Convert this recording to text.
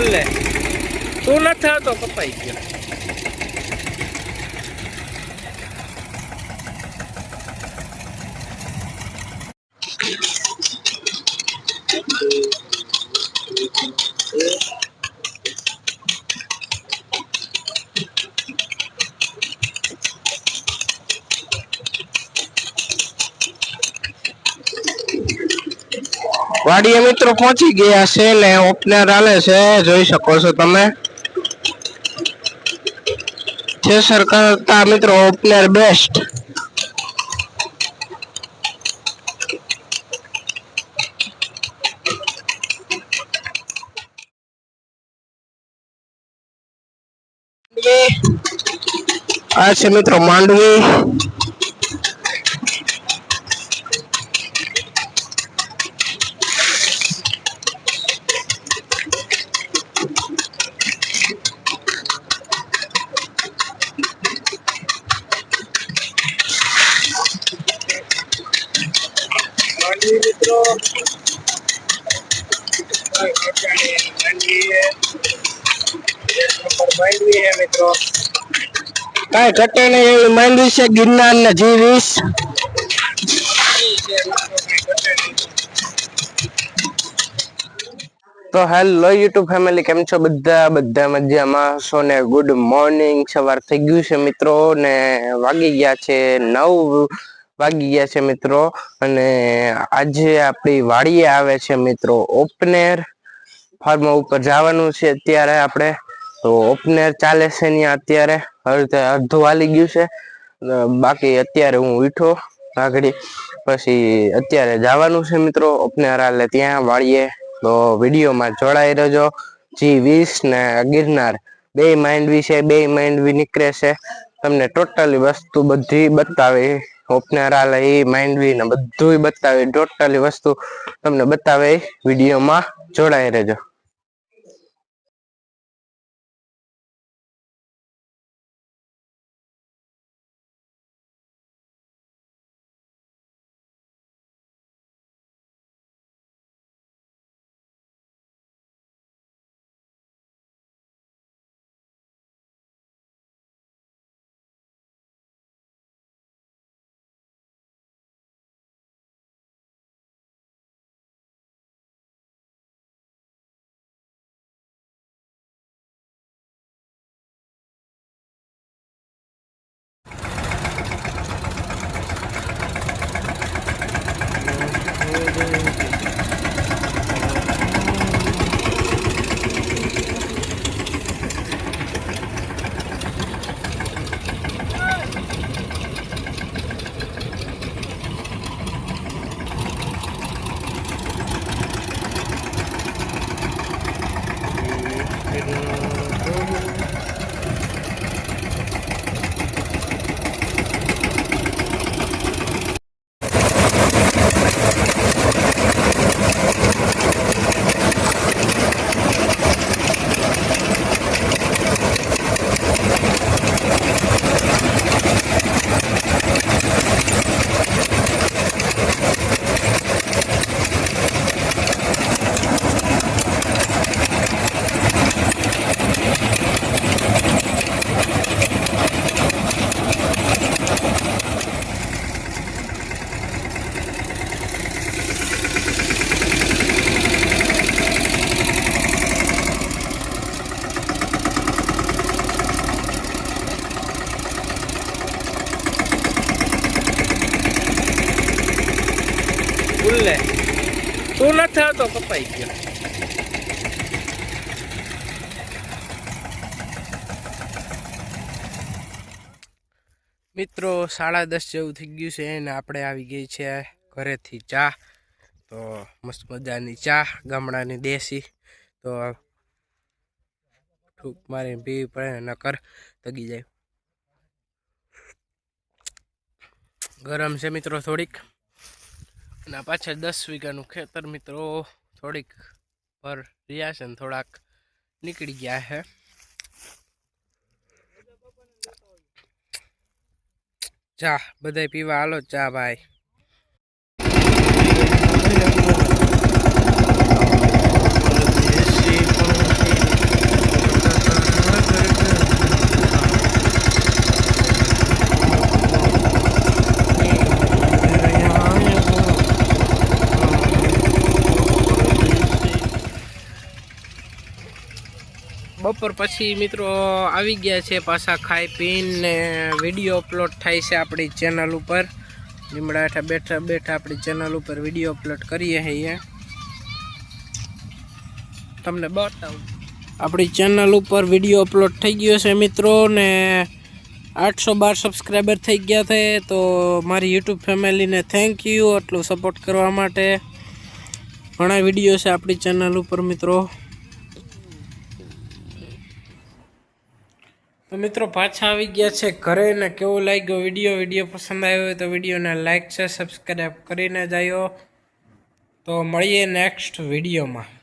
ખુલ્લે. તું નથી આવતો કપાઈ ગયો. વાડીએ મિત્રો પહોંચી ગયા છે ને ઓપનર હાલે છે. જોઈ શકો છો તમે. થેસર કરતા મિત્રો ઓપનર બેસ્ટ આ છે મિત્રો માંડવી. મિત્રો મિત્રો કાંઈ ઘટે નહીં એવી માંડવી છે, ગિરનાર ને જી વીસ તો હેલો યુટ્યુબ ફેમિલી, કેમ છો બધા? બધા મજામાં છો ને? ગુડ મોર્નિંગ, સવાર થઈ ગયું છે મિત્રો ને વાગી ગયા છે નવ વાગી ગયા છે મિત્રો. અને આજે આપણી વાડીએ આવે છે મિત્રો ઓપનેર ફાર્મ ઉપર જવાનું છે અત્યારે આપણે. તો ઓપનેર ચાલે છે ત્યાં અત્યારે. અડધે વાલી ગયું છે. બાકી અત્યારે હું ઉઠો આગળી પછી અત્યારે જવાનું છે મિત્રો ઓપનેર હાલે ત્યાં વાળીએ તો વિડીયોમાં જોડાઈ રહેજો. જી વીસ ને ગિરનાર. બે માંડવી છે, બે માઇન્ડવી નીકળે છે. તમને ટોટલી વસ્તુ બધી બતાવે. ઓપનર હાલે એ માંડવી ને બધું બતાવે. ટોટલી વસ્તુ તમને બતાવે. વિડીયોમાં જોડાઈ રહેજો. ઉલ્લે તું નથી આવતો કપાઈ ગયો. મિત્રો, સાડા દસ જેવું થઈ ગયું છે ને આપણે આવી ગઈ છે ઘરેથી ચા. તો મસ્ત મજાની ચા, ગામડાની દેશી. તો ઠૂક મારી પીવી પડે નકર તગી જાય. ગરમ છે મિત્રો થોડીક. અને પાછળ દસ વીઘાનું ખેતર મિત્રો થોડીક પર રહ્યા છે ને થોડાક નીકળી ગયા છે. ચા બધાય પીવા હાલો ચા ભાઈ. બપોર પછી મિત્રો આવી ગયા છે પાછા ખાઈ પીને વીડિયો અપલોડ થાય છે આપણી ચેનલ ઉપર. લીમડા હેઠા બેઠા બેઠા આપણી ચેનલ ઉપર વીડિયો અપલોડ કરીએ છીએ તમને બતાવું. આપણી ચેનલ ઉપર વીડિયો અપલોડ થઈ ગયો છે મિત્રો ને આઠસો બાર સબસ્ક્રાઈબર થઈ ગયા છે, તો મારી યુટ્યુબ ફેમિલીને થેન્ક યુ આટલું સપોર્ટ કરવા માટે. ઘણા વીડિયો છે આપણી ચેનલ ઉપર મિત્રો. તો મિત્રો પાછા આવી ગયા છે ઘરે ને કેવો લાગ્યો વીડિયો? વીડિયો પસંદ આવ્યો હોય તો વિડીયોને લાઈક છે સબસ્ક્રાઈબ કરીને જાયો તો મળીએ નેક્સ્ટ વિડીયોમાં.